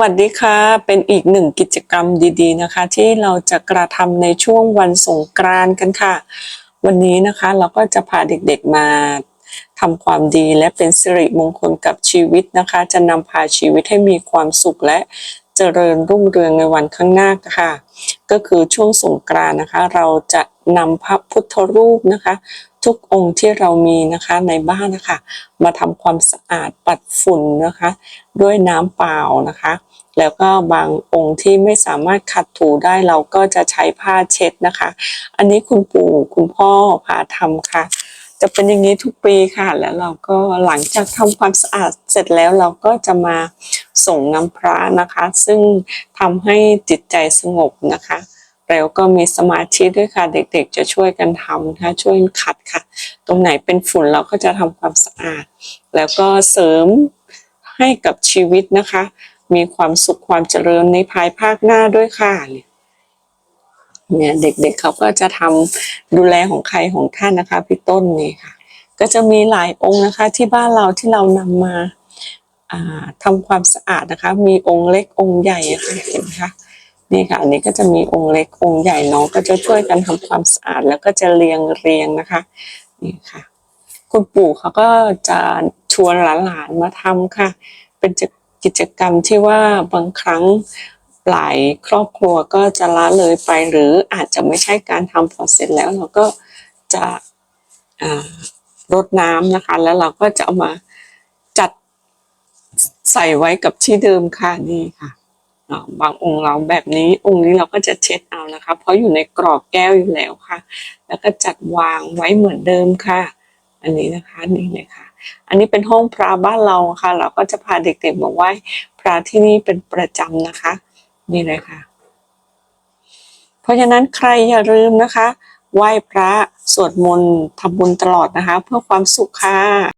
วัสดีค่ะ เป็นอีกหนึ่งกิจกรรมดีๆนะคะ ที่เราจะกระทำในช่วงวันสงกรานต์กันค่ะ วันนี้นะคะเราก็จะพาเด็กๆมาทำความดีและเป็นสิริมงคลกับชีวิตนะคะ จะนำพาชีวิตให้มีความสุขและ เจริญรุ่งเรืองในวันข้างหน้าค่ะ ก็คือช่วงสงกรานนะคะ เราจะนำพระพุทธรูปนะคะ ทุกองค์ที่เรามีนะคะในบ้านนะคะ มาทำความสะอาดปัดฝุ่นนะคะ ด้วยน้ำเปล่านะคะ แล้วก็บางองค์ที่ไม่สามารถขัดถูได้เราก็จะใช้ผ้าเช็ดนะคะ อันนี้คุณปู่คุณพ่อพาทำค่ะจะเป็นอย่างนี้ทุกปีค่ะ แล้วเราก็หลังจากทำความสะอาดเสร็จแล้วเราก็จะมา ส่งน้ำพระนะคะ ซึ่งทำให้จิตใจสงบนะคะแล้วก็มีสมาธิด้วยค่ะ เด็กๆ จะช่วยกันทำนะคะช่วยขัดค่ะ ตรงไหนเป็นฝุ่นเราก็จะทำความสะอาด แล้วก็เสริมให้กับชีวิตนะคะ มีความสุขความเจริญในภายภาคหน้าด้วยค่ะเนี่ยเด็กๆเขาก็จะทำดูแลของใครของท่านนะคะพี่ต้นนี่ค่ะ ก็จะมีหลายองค์นะคะที่บ้านเราที่เรานำมา อ่าทำความสะอาดนะคะ มีองค์เล็กองค์ใหญ่ค่ะเห็นไหมคะนี่ค่ะอันนี้ก็จะมีองค์เล็กองค์ใหญ่น้องก็จะช่วยกันทำความสะอาดแล้วก็จะเรียงเรียงนะคะนี่ค่ะ คุณปู่เขาก็จะชวนหลานๆมาทำค่ะ เป็นกิจกรรมที่ว่าบางครั้งหลายครอบครัวก็จะละเลยไป หรืออาจจะไม่ใช่การทำพอเสร็จแล้วเราก็จะรดน้ำนะคะ แล้วเราก็จะเอามา ใส่ไว้กับที่เดิมค่ะนี่ค่ะบางองค์เราแบบนี้องค์นี้เราก็จะเช็ดเอานะคะ เพราะอยู่ในกรอบแก้วอยู่แล้วค่ะ แล้วก็จัดวางไว้เหมือนเดิมค่ะ อันนี้นะคะนี่เลยค่ะ อันนี้เป็นห้องพระบ้านเราค่ะ เราก็จะพาเด็กๆมาไหว้พระที่นี่เป็นประจำนะคะ นี่เลยค่ะ เพราะฉะนั้นใครอย่าลืมนะคะ ไหว้พระสวดมนต์ทำบุญตลอดนะคะ เพื่อความสุขค่ะ